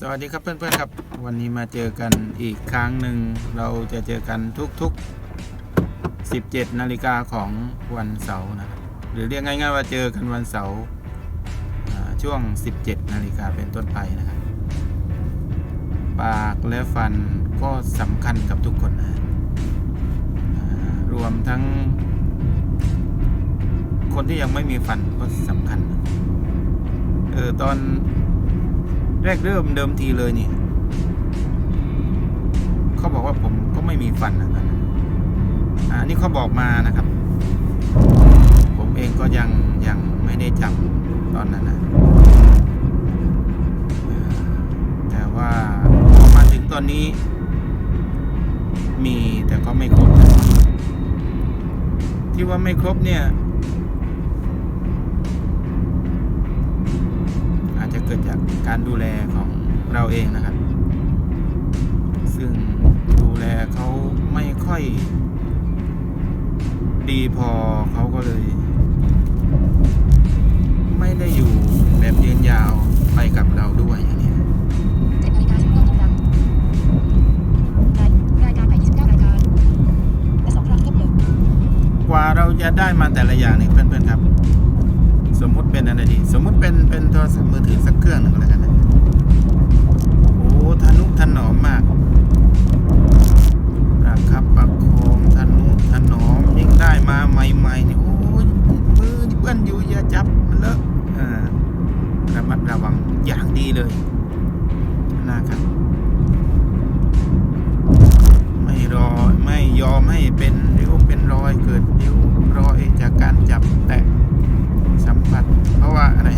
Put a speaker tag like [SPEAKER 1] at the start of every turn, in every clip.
[SPEAKER 1] สวัสดีครับเพื่อนๆครับ วันนี้มาเจอกันอีกครั้งหนึ่งเราจะเจอกันทุกๆ 17นาฬิกาของวันเสาร์นะครับหรือเรียกง่ายๆว่าเจอกันวันเสาร์อ่าช่วง 17นาฬิกาเป็นต้นไปนะครับปากและฟันก็สำคัญกับทุกคนนะรวมทั้ง คนที่ยังไม่มีฟันก็สำคัญเออตอน แรกเริ่มเดิมทีเลยนี่ เขาบอกว่าผมก็ไม่มีฟันนะตอนนั้นอ่านี่เขาบอกมานะครับ ผมเองก็ยังยังไม่ได้จำตอนนั้นนะแต่ว่าพอมาถึงตอนนี้ มีแต่ก็ไม่ครบ ที่ว่าไม่ครบเนี่ย กิดจากการดูแลของเราเองนะครับ ซึ่งดูแลเขาไม่ค่อยดีพอเขาก็เลย ไม่ได้อยู่แบบยืนยาวไปกับเราด้วยอย่างนี้
[SPEAKER 2] เจ็ดนาฬิกาสิบเก้านาทีรายรายการใหม่29รายการและสองครั้งทุกเดือน
[SPEAKER 1] กว่าเราจะได้มาแต่ละอย่างนี่เพื่อนๆครับ สมมุติเป็นอะไรดี สมมุติเป็นเป็นโทรศัพท์มือถือสักเครื่องหนึ่งแล้วกันนะโอ้ทนุถนอมมากประคับประคองทนุถนอมยิ่งได้มาใหม่ๆนี่โอ้ยมือนี่เปื้อนอยู่อย่าจับมันเลอะอ่าระมัดระวังอย่างดีเลยนะครับไม่รอไม่ยอมให้เป็นริ้วเป็นรอยเกิดริ้วรอยจากการจับแตะ มผัสเพราะว่าอะไร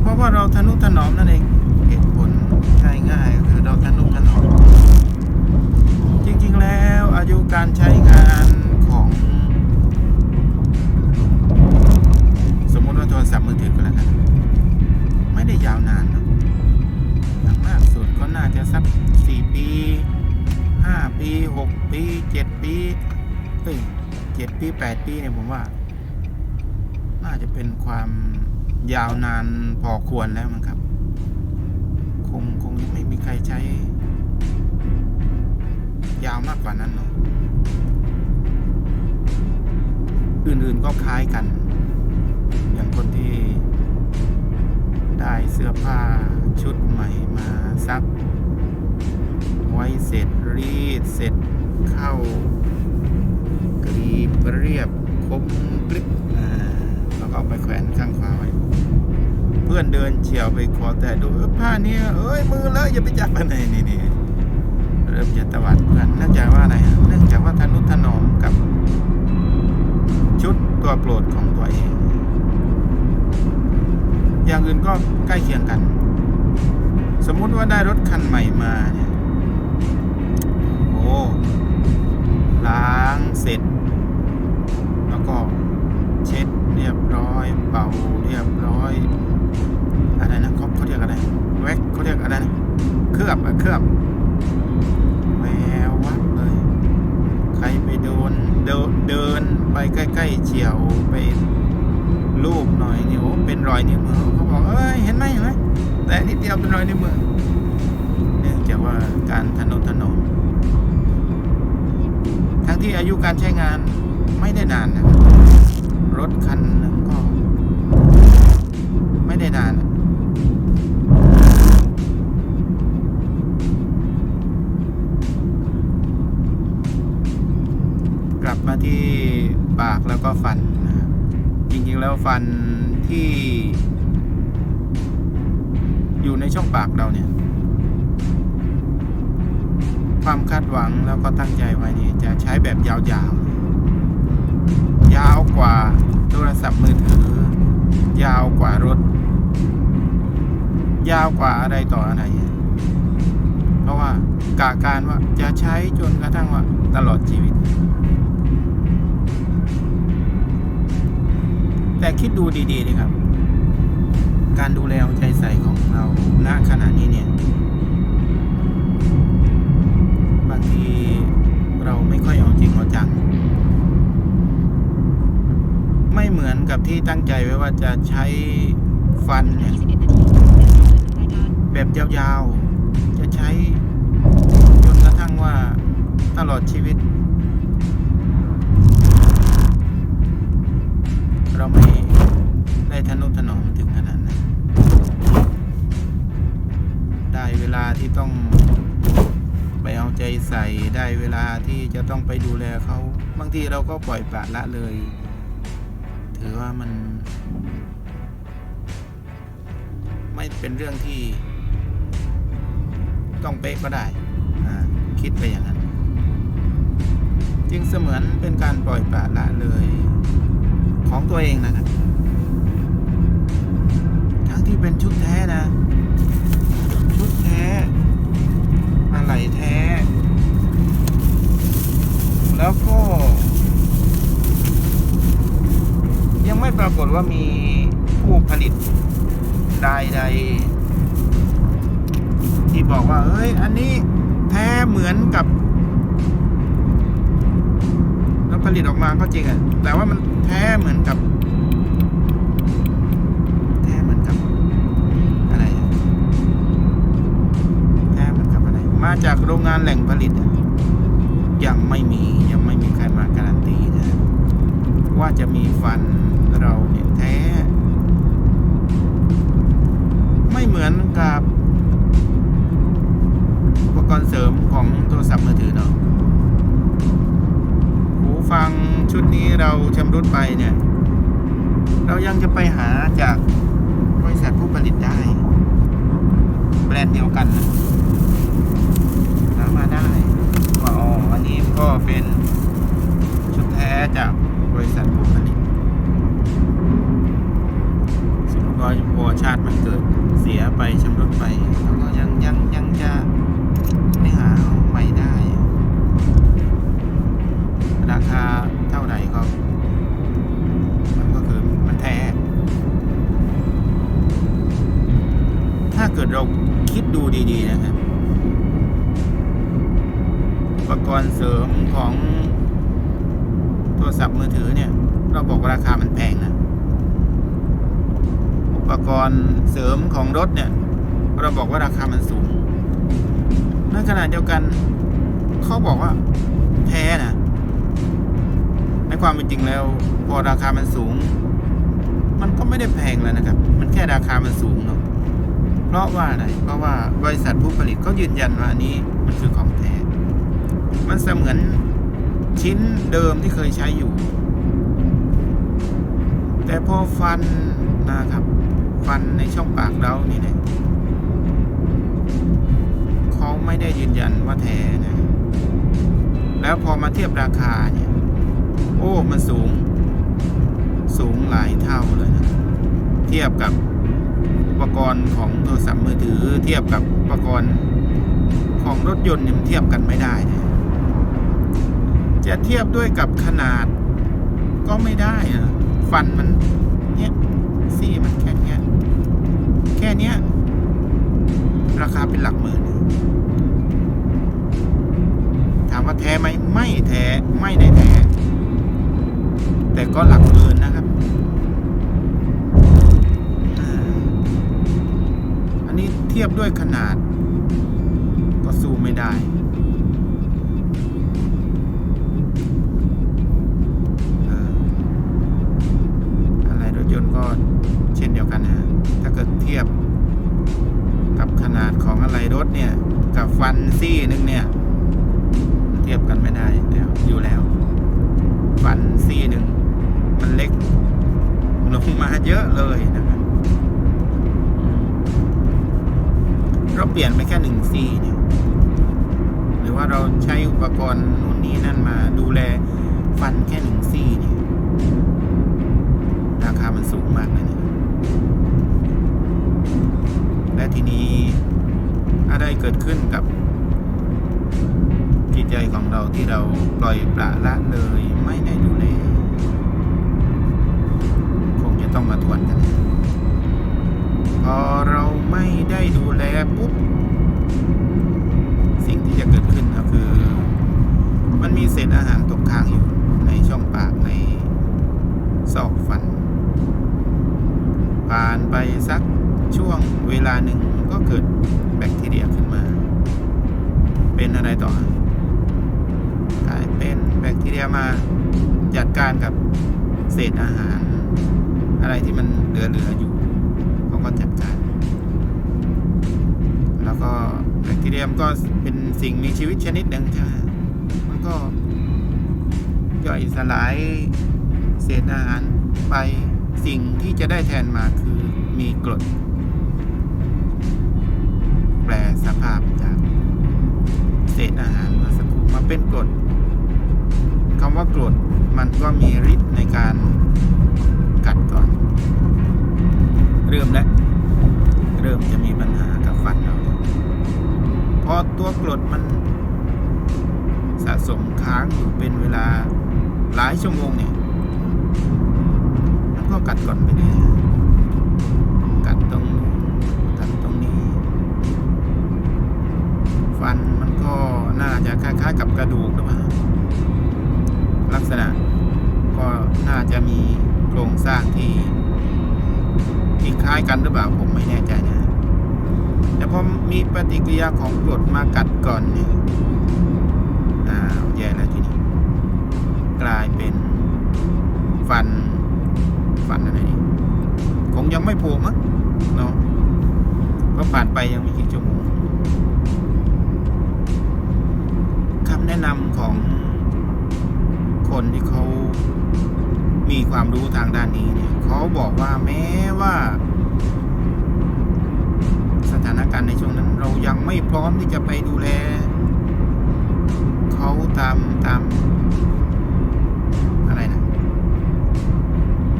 [SPEAKER 1] เพราะว่าเราทนุถนอมนั่นเองเหตุผลง่ายๆก็คือเราทนุถนอมจริงๆแล้วอายุการใช้งานของสมมติว่าโทรศัพท์มือถือก็แล้วกันไม่ได้ยาวนานเนะอย่างมากสุดก็น่าจะสักสี่ปีห้าปีหกปีเจ็ดปีเฮ้ยเจ็ดปีแปดปีเนี่ยผมว่า น่าจะเป็นความยาวนานพอควรแล้วมั้งครับ คงคงยังไม่มีใครใช้ ยาวมากกว่านั้นเนาะอื่นๆก็คล้ายกัน อย่างคนที่ได้เสื้อผ้าชุดใหม่มาซัก ไว้เสร็จรีดเสร็จเข้ากรีบเรียบคมกริบอ่าแล้วก็ เอาไปแขวนข้างฟ้าไว้เพื่อนเดินเฉียวไปขอแต่ดูเอ้ยผ้าเนี้ยเอ้ยมือเลอะอย่าไปจับมันนี่นี่นี่เริ่มจะตวัดเพื่อนเนื่องจากว่าอะไรฮะเนื่องจากว่าทนุถนอมกับ ชุดตัวโปรดของตัวเอง อย่างอื่นก็ใกล้เคียงกัน สมมุติว่าได้รถคันใหม่มาเนี่ยโอ้ล้างเสร็จ แล้วก็ รียบร้อย เป่าเรียบร้อยอะไรนะเขาเขาเรียกอะไรแว็กเขาเรียกอะไรนะเคลือบอะเคลือบแวววับเลย ใครไปโดนเดินเดินไปใกล้ๆเฉียวไปลูบหน่อยนี่โอ้เป็นรอยนิ้วมือเขาบอกเอ้ยเห็นไหมเห็นไหมแต่นิดเดียวเป็นรอยนิ้วมือเนื่องจากว่าการทนุถนอมทั้งที่อายุการใช้งานไม่ได้นานนะครับ รถคันหนึ่งก็ไม่ได้นาน กลับมาที่ปากแล้วก็ฟันนะครับจริงๆแล้วฟันที่ อยู่ในช่องปากเราเนี่ย ความคาดหวังแล้วก็ตั้งใจไว้นี่จะใช้แบบยาวๆ ยาวกว่าโทรศัพท์มือถือ ยาวกว่ารถ ยาวกว่าอะไรต่ออะไร เพราะว่ากาการว่าจะใช้จนกระทั่งว่าตลอดชีวิต แต่คิดดูดีๆดีครับ การดูแลเอาใจใส่ของเราณขณะนี้เนี่ย ที่ตั้งใจไว้ว่าจะใช้ฟันเนี่ยแบบยาวๆ จะใช้จนกระทั่งว่าตลอดชีวิต เราไม่ได้ทนุถนอมถึงขนาดนั้น ได้เวลาที่ต้องไปเอาใจใส่ได้เวลาที่จะต้องไปดูแลเขา บางทีเราก็ปล่อยปละละเลย ถือว่ามัน ไม่เป็นเรื่องที่ ต้องเป๊ะก็ได้คิดไปอย่างนั้น จึงเสมือนเป็นการปล่อยปละละเลย ของตัวเองนะครับทั้งที่เป็นชุดแท้นะ ชุดแท้อะไรแท้ แล้วก็ ยังไม่ปรากฏว่ามีผู้ผลิตใดๆที่บอกว่าเฮ้ย อันนี้แท้เหมือนกับ แล้วผลิตออกมาก็จริงอะแต่ว่ามันแท้เหมือนกับ แท้เหมือนกับ อะไร แท้เหมือนกับอะไร มาจากโรงงานแหล่งผลิตยังไม่มียังไม่มีใครมาการันตีนะว่าจะมีฟัน เราเนี่ยแท้ ไม่เหมือนกับอุปกรณ์เสริมของโทรศัพท์มือถือเนาะหูฟังชุดนี้เราชำรุดไปเนี่ย เรายังจะไปหาจากบริษัทผู้ผลิตได้ แบรนด์เดียวกันนะมาได้ว่าอ๋ออันนี้ก็เป็นชุดแท้จากบริษัทผู้ ผลิตสมมติว่าพอชาติมันเกิดเสียไปชำรุดไปเราก็ยังยังยังจะไม่หาใหม่ได้ ราคาเท่าไหร่ก็มันก็คือมันแท้ ถ้าเกิดเราคิดดูดีๆนะครับอุปกรณ์เสริมของโทรศัพท์มือถือเนี่ย เราบอกราคามันแพงนะ ปกรณ์เสริมของรถเนี่ย เราบอกว่าราคามันสูงในขณะเดียวกันเขาบอกว่าแท้นะในความเป็นจริงแล้ว พอราคามันสูง มันก็ไม่ได้แพงแล้วนะครับ มันแค่ราคามันสูงเนาะเพราะว่าอะไรเพราะว่าบริษัทผู้ผลิตเขายืนยันว่าอันนี้มันคือของแท้มันเสมือนชิ้นเดิมที่เคยใช้อยู่ แต่พอฟันนะครับ ฟันในช่องปากเรานี่เนี่ยเขาไม่ได้ยืนยันว่าแท้นะ แล้วพอมาเทียบราคาเนี่ย โอ้มันสูง สูงหลายเท่าเลยนะ เทียบกับอุปกรณ์ของโทรศัพท์มือถือ เทียบกับอุปกรณ์ของรถยนต์เนี่ยมันเทียบกันไม่ได้นะจะเทียบด้วยกับขนาดก็ไม่ได้นะฟันมัน เป็นหลักหมื่น ถามว่าแท้ไหมไม่แท้ไม่ได้แท้ แต่ก็หลักหมื่นนะครับ อันนี้เทียบด้วยขนาด ก็สู้ไม่ได้ รรถเนี่ย กับฟันซี่หนึงเนี่ย เทียบกันไม่ได้แล้วอยู่แล้ว ฟันซี่หนึ่งมันเล็กลงมาเยอะเลยนะครับเราเปลี่ยนไปแค่หนึ่งซี่เนี่ยหรือว่าเราใช้อุปกรณ์นู่นนี่นั่นมาดูแลฟันแค่หนึ่งซี่เนี่ยราคามันสูงมากเลยนะและทีนี้ ไรเกิดขึ้นกับจิตใจของเราที่เราปล่อยปละละเลยไม่ได้ดูแลคงจะต้องมาทวนกัน พอเราไม่ได้ดูแลปุ๊บสิ่งที่จะเกิดขึ้นก็คือ มันมีเศษอาหารตกค้างอยู่ในช่องปากในซอกฟัน ผ่านไปสักช่วงเวลาหนึ่งก็เกิด เรียขึ้นมา เป็นอะไรต่อกลายเป็นแบคทีเรียมาจัดการกับเศษอาหาร อะไรที่มันเหลือๆอยู่เขาก็จัดการ แล้วก็แบคทีเรียมก็เป็นสิ่งมีชีวิตชนิดหนึ่งใช่ไหมมันก็ย่อยสลายเศษอาหารไปสิ่งที่จะได้แทนมาคือมีกรด สภาพจากเศษอาหารเมื่อสักครู่มาเป็นกรดคำว่ากรดมันก็มีฤทธิ์ในการกัดก่อน เริ่มแล้ว เริ่มจะมีปัญหากับฟันเราพอตัวกรดมันสะสมค้างอยู่เป็นเวลาหลายชั่วโมงเนี่ยมันก็กัดก่อนไปเลยกัดตรง ฟันมันก็น่าจะคล้ายๆกับกระดูกหรือเปล่าลักษณะก็น่าจะมีโครงสร้างที่ที่คล้ายกันหรือเปล่าผมไม่แน่ใจนะแต่พอมีปฏิกิริยาของกรดมากัดก่อนเนี่ยอ้าวแย่แล้วทีนี้กลายเป็นฟันฟันอะไรนี่คงยังไม่โผล่มั้งเนาะก็ผ่านไปยังไม่กี่ชั่วโมง แนะนำของคนที่เขามีความรู้ทางด้านนี้เนี่ยเขาบอกว่าแม้ว่า สถานการณ์ในช่วงนั้น เรายังไม่พร้อมที่จะไปดูแลเขาตามตามอะไรนะ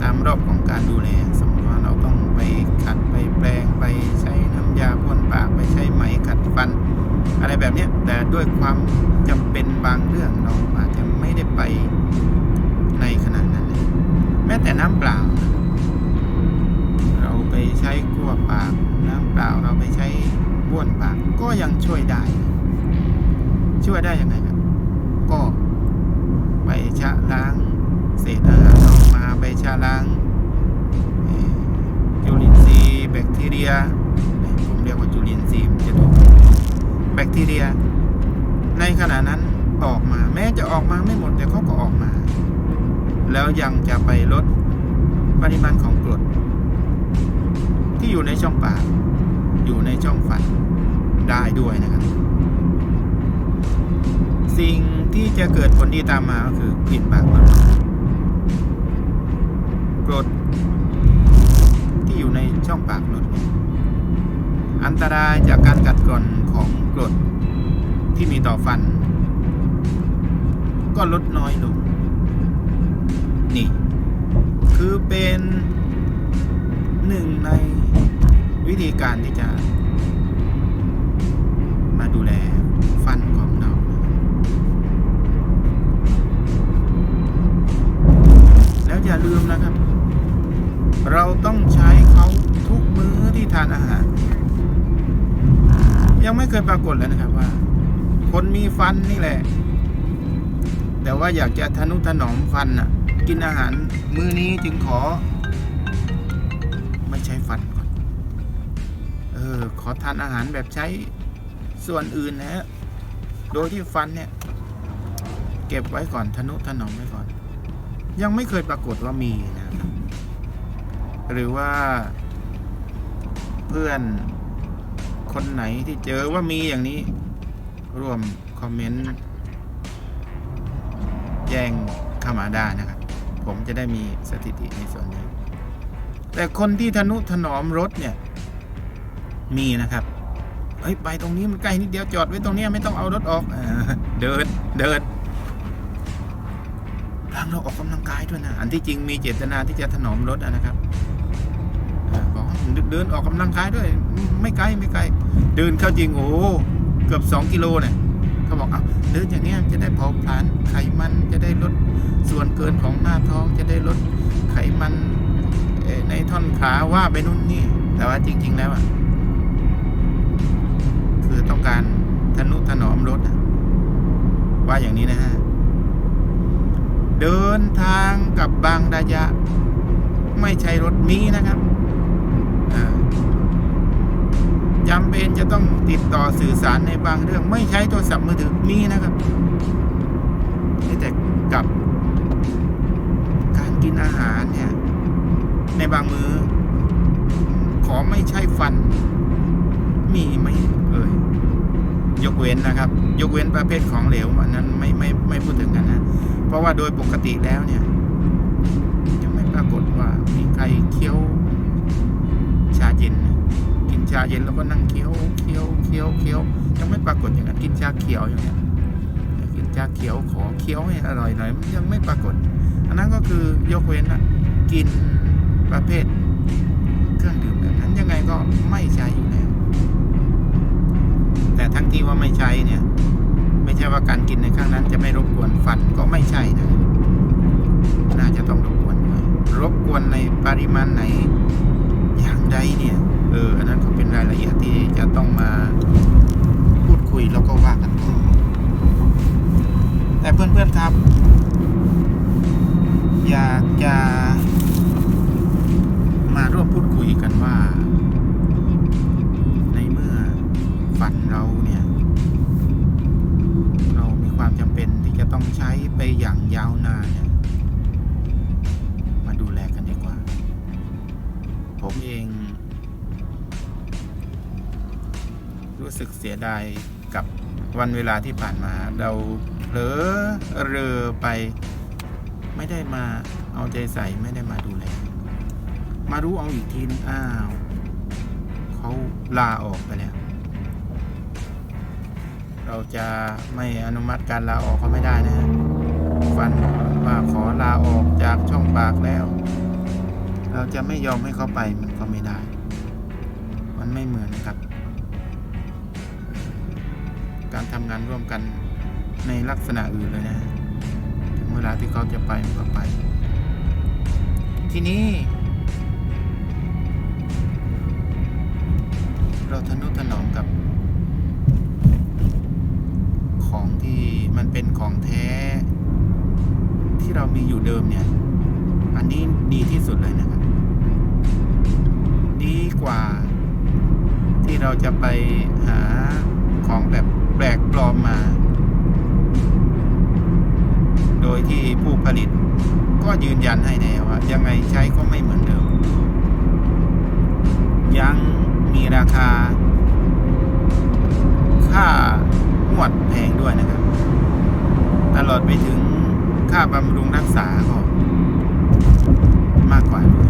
[SPEAKER 1] ตามรอบของการดูแลสมมติว่าเราต้องไปขัดไปแปลงไปใช้น้ำยาพ่นปากไปใช้ไหมขัด อะไรแบบนี้แต่ด้วยความจำเป็นบางเรื่องเราอาจจะไม่ได้ไปในขนาดนั้นเลยแม้แต่น้ำเปล่า เราไปใช้กลัวปาก น้ำเปล่าเราไปใช้บ้วนปากก็ยังช่วยได้ ช่วยได้ยังไงครับก็ไปชะล้างเศษอาหารออกมาไปชะล้างจุลินทรีย์แบคทีเรียผมเรียกว่าจุลินทรีย์จะถูก แบคทีเรีย ในขณะนั้นออกมา แม้จะออกมาไม่หมดแต่เขาก็ออกมา แล้วยังจะไปลดปริมาณของกรด ที่อยู่ในช่องปาก อยู่ในช่องฟันได้ด้วยนะครับ สิ่งที่จะเกิดผลดีตามมาก็คือกลิ่นปากลดกรดที่อยู่ในช่องปากลดเนี่ย อันตรายจากการกัดกร่อนของกรดที่มีต่อฟัน ก็ลดน้อยลง นี่ คือเป็นหนึ่งในวิธีการที่จะ ยังไม่เคยปรากฏเลยนะครับว่า คนมีฟันนี่แหละ แต่ว่าอยากจะทนุถนอมฟันน่ะ กินอาหารมื้อนี้จึงขอ ไม่ใช้ฟันก่อน เออ ขอทานอาหารแบบใช้ส่วนอื่นนะฮะโดยที่ฟันเนี่ย เก็บไว้ก่อนทนุถนอมไว้ก่อน ยังไม่เคยปรากฏว่ามีนะครับหรือว่าเพื่อน คนไหนที่เจอว่ามีอย่างนี้ ร่วมคอมเมนต์แจ้งเข้ามาได้นะครับ ผมจะได้มีสถิติในส่วนนี้ แต่คนที่ทนุถนอมรถเนี่ย มีนะครับเฮ้ยไปตรงนี้มันใกล้นิดเดียวจอดไว้ตรงนี้ไม่ต้องเอารถออกเอเดินเดินทางเราออกกำลังกายด้วยนะ อันที่จริงมีเจตนาที่จะถนอมรถนะครับ เดินออกกำลังกายด้วย ไม่ไกลไม่ไกล เดินเข้าจริงโอ้เกือบสองกิโลเนี่ยเขาบอกเอาเดินอย่างเนี้ยจะได้เผาผลาญไขมันจะได้ลดส่วนเกินของหน้าท้องจะได้ลดไขมันในท่อนขาว่าไปนู่นนี่ แต่ว่าจริง ๆ แล้วอะคือต้องการทนุถนอมรถว่าอย่างนี้นะฮะ เดินทางกับบางระยะ ไม่ใช่รถมีนะครับ จำเป็นจะต้องติดต่อสื่อสารในบางเรื่อง ไม่ใช้โทรศัพท์มือถือมีนะครับนี่แต่กับการกินอาหารเนี่ย ในบางมือขอไม่ใช่ฟัน มีไหมเอ่ยยกเว้นนะครับ ยกเว้นประเภทของเหลวอันนั้นไม่ไม่ไม่พูดถึงกันนะ เพราะว่าโดยปกติแล้วเนี่ย ยังไม่ปรากฏว่ามีใครเคี้ยวาเย็น กินชาเย็นแล้วก็นั่งเคี้ยวเคี้ยวเคี้ยวเคี้ยวยังไม่ปรากฏอย่างนั้นกินชาเขียวอย่างเงี้ยกินชาเขียวขอเคี้ยวให้อร่อยหน่อยมันยังไม่ปรากฏ อันนั้นก็คือยกเว้นอะกินประเภทเครื่องดื่มแบบนั้นยังไงก็ไม่ใช้อยู่แล้วแต่ทั้งที่ว่าไม่ใช้เนี่ย ไม่ใช่ว่าการกินในครั้งนั้นจะไม่รบกวนฟันก็ไม่ใช่นะน่าจะต้องรบกวนด้วยรบกวนในปริมาณไหน อย่างใดเนี่ยเอออันนั้นก็เป็นรายละเอียดที่จะต้องมาพูดคุยแล้วก็ว่ากันต่อแต่เพื่อนๆครับ อยากจะมาร่วมพูดคุยกันว่า ในเมื่อฝันเราเนี่ย เรามีความจำเป็นที่จะต้องใช้ไปอย่างยาวนานเนี่ย มาดูแลกันดีกว่า ผมเอง รู้สึกเสียดายกับวันเวลาที่ผ่านมา เราเผลอเรอไป ไม่ได้มาเอาใจใส่ไม่ได้มาดูแล มารู้เอาอีกทีนึงอ้าวเขาลาออกไปแล้ว เราจะไม่อนุมัติการลาออกเขาไม่ได้นะฟันว่าขอลาออกจากช่องปากแล้ว เราจะไม่ยอมให้เขาไปมันก็ไม่ได้ มันไม่เหมือนกับ การทำงานร่วมกันในลักษณะอื่นเลยนะถึงเวลาที่เขาจะไปมันก็ไป ทีนี้ เราทนุถนอมกับของที่มันเป็นของแท้ที่เรามีอยู่เดิมเนี่ย อันนี้ดีที่สุดเลยนะครับ กว่า ที่เราจะไปหาของแบบแปลกปลอมมา โดยที่ผู้ผลิตก็ยืนยันให้แน่ว่า ยังไงใช้ก็ไม่เหมือนเดิม ยังมีราคา ค่างวดแพงด้วยนะครับ ตลอดไปถึงค่าบำรุงรักษาก็มากกว่าด้วย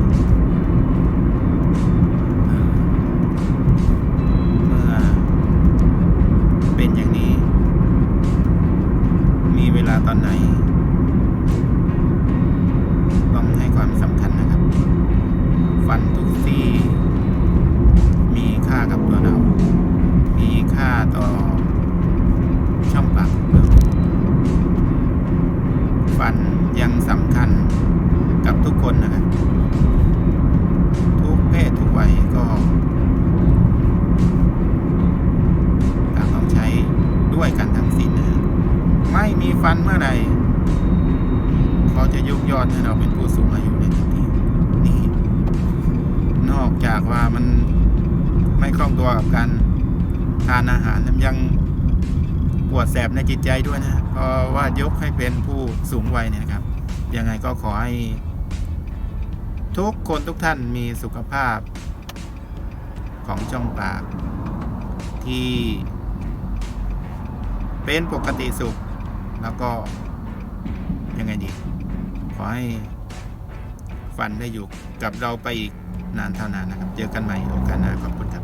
[SPEAKER 1] าตอนไหน ต้องให้ความสำคัญนะครับ ฟันทุกซี ตัวกับการทานอาหารยังปวดแสบในจิตใจด้วยนะเพราะว่ายกให้เป็นผู้สูงวัยเนี่ยนะครับ ยังไงก็ขอให้ ทุกคนทุกท่านมีสุขภาพ ของช่องปาก ที่ เป็นปกติสุข แล้วก็ยังไงดี ขอให้ฟันได้อยู่กับเราไปอีกนานเท่านานนะครับ เจอกันใหม่โอกาสหน้าขอบคุณครับ